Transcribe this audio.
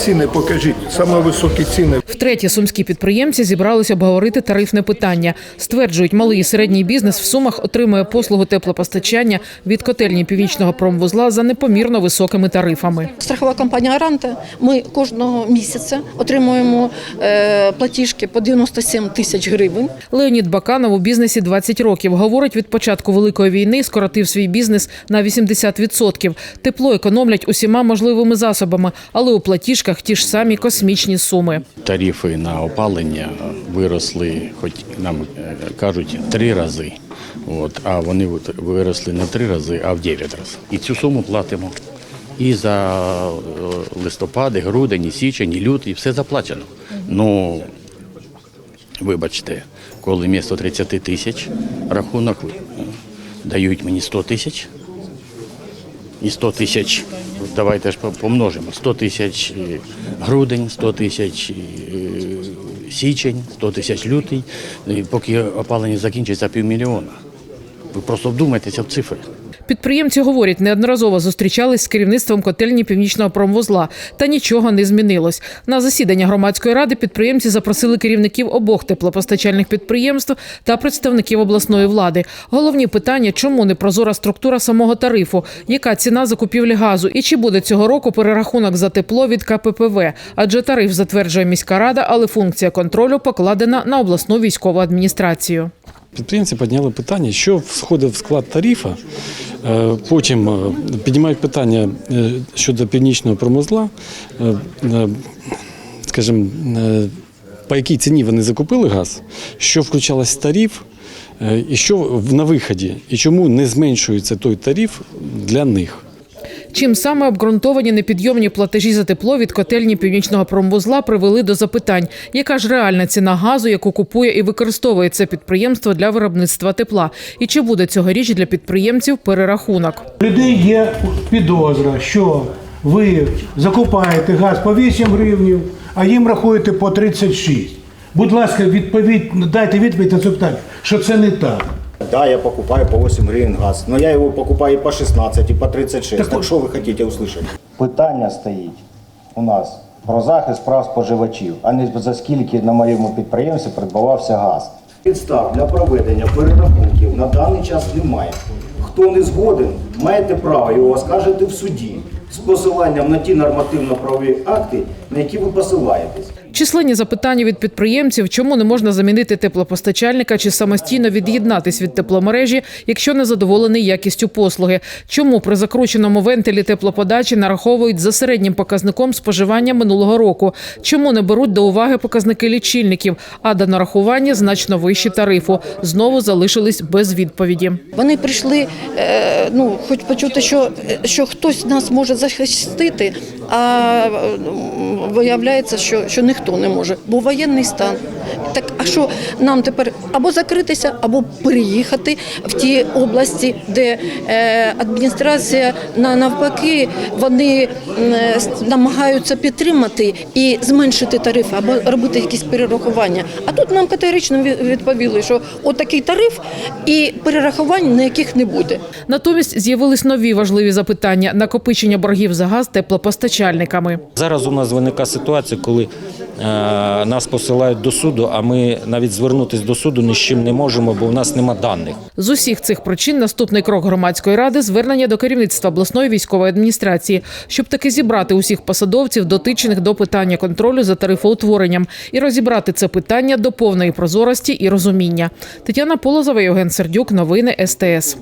ціни покажіть, саме високі ціни. Втретє, сумські підприємці зібралися обговорити тарифне питання. Стверджують, малий і середній бізнес в Сумах отримує послугу теплопостачання від котельні північного промвузла за непомірно високими тарифами. Страхова компанія Аранта. Ми кожного місяця отримуємо е, платіжки по 97 тисяч гривень. Леонід Баканов у бізнесі 20 років. Говорить, від початку великої війни скоротив свій бізнес на 80%. Тепло економлять усіма можливими засобами, але у платіжках ті ж самі космічні суми. Тарифи на опалення виросли, хоч нам е, кажуть, три рази. От, а вони виросли не три рази, а в 9 разів. І цю суму платимо. І за е, листопад, і грудень, і січень, і лютий, все заплачено. Ну, вибачте, коли місто 30 тисяч рахунок е, дають мені 100 тисяч. І 100 тисяч, давайте ж помножимо, 100 тисяч е, грудень, 100 тисяч е, січень, 100 тисяч лютий, І поки опалення закінчиться півмільйона. Ви просто вдумайтеся в цифри. Підприємці говорять, неодноразово зустрічались з керівництвом котельні північного промвузла, та нічого не змінилось. На засідання громадської ради підприємці запросили керівників обох теплопостачальних підприємств та представників обласної влади. Головні питання: чому не прозора структура самого тарифу, яка ціна закупівлі газу, і чи буде цього року перерахунок за тепло від КППВ? Адже тариф затверджує міська рада, але функція контролю покладена на обласну військову адміністрацію. Підприємці підняли питання, що входить в склад тарифа. Е, Потім е, піднімають питання е, щодо північного промозла. Скажімо, по якій ціні вони закупили газ, що включалось в тариф, і що на виході, і чому не зменшується той тариф для них. Чим саме обґрунтовані непідйомні платежі за тепло від котельні північного промвузла привели до запитань, яка ж реальна ціна газу, яку купує і використовує це підприємство для виробництва тепла, і чи буде цьогоріч для підприємців перерахунок? Людей є підозра, що ви закупаєте газ по 8 гривнів, а їм рахуєте по 36. Будь ласка, відповідь, дайте відповідь на це питання, що це не так. Да, я покупаю по 8 гривен газ, но я его покупаю и по 16, и по 36. Так, что вы хотите услышать? Питання стоїть у нас про захист прав споживачів, а не за скільки на моєму підприємстві придбавався газ. Підстав для проведення перерахунків на даний час немає. Хто не згоден, маєте право його оскаржити в суді з посиланням на ті нормативно-правові акти, на які ви посилаєтесь. Численні запитання від підприємців, чому не можна замінити теплопостачальника чи самостійно від'єднатись від тепломережі, якщо не задоволений якістю послуги. Чому при закрученому вентилі теплоподачі нараховують за середнім показником споживання минулого року? Чому не беруть до уваги показники лічильників, а до нарахування значно вищі тарифу? Знову залишились без відповіді. Вони прийшли, е, ну, хоч почути, що, що хтось нас може захистити, а виявляється, що, що ніхто не може, бо воєнний стан. Так, а що нам тепер або закритися, або переїхати в ті області, де е, адміністрація на навпаки вони е, намагаються підтримати і зменшити тарифи, або робити якісь перерахування. А тут нам категорично відповіли, що отакий тариф і перерахувань ніяких не буде. Натомість з'явились нові важливі запитання: накопичення боргів за газ теплопостачальниками. Зараз у нас виникає ситуація, коли е, нас посилають до суду, а ми навіть звернутися до суду ні з чим не можемо, бо в нас нема даних. З усіх цих причин наступний крок громадської ради звернення до керівництва обласної військової адміністрації, щоб таки зібрати усіх посадовців, дотичних до питання контролю за тарифоутворенням, і розібрати це питання до повної прозорості і розуміння. Тетяна Полозова, Євген Сердюк, новини СТС.